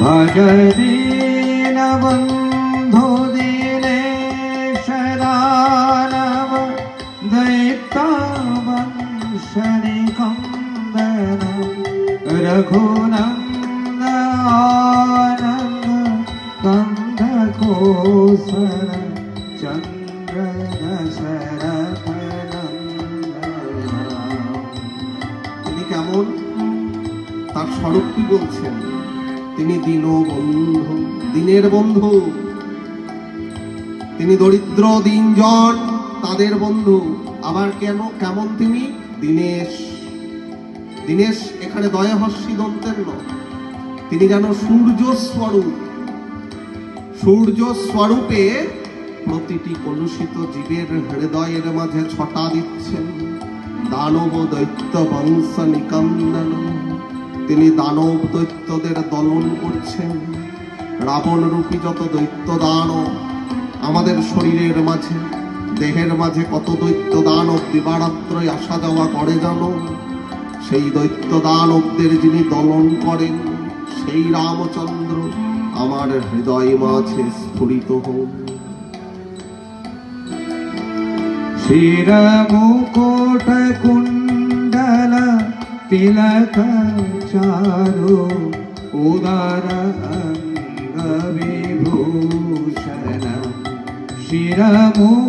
भज दीनबन्धो दीनेशदानव दैत्यावंशनिकन्दन रघुनन्द आनन्द कन्दकोसर चन्द्र दशरथ তিনি কেমন তার স্বরূপ কি বলছেন তিনি দিন বন্ধু, দিনের বন্ধু। তিনি দরিদ্র দিনজন, তাদের বন্ধু। আবার কেন, কেমন তিনি? দিনেশ। দিনেশ এখানে দয়াহস্যি দন্তের নয় তিনি যেন সূর্য স্বরূপ। সূর্য স্বরূপে প্রতিটি কলুষিত জীবের হৃদয়ের মাঝে ছটা দিচ্ছেন। দানব দৈত্য বংশ নিকন্দন তিনি দানব দৈত্যদের দলন করছেন। রাবণ রূপী যত দৈত্য দানব আমাদের শরীরের মাঝে, দেহের মাঝে কত দৈত্য দানব দিবারাত্রই আসা যাওয়া করে জানো? সেই দৈত্য দানবদের যিনি দলন করেন, সেই রামচন্দ্র আমার হৃদয় মাঝে স্ফুরিত হন। শিরমুকুট কুণ্ডল তিলক চারু উদর বিভূষণ শিরমুকুট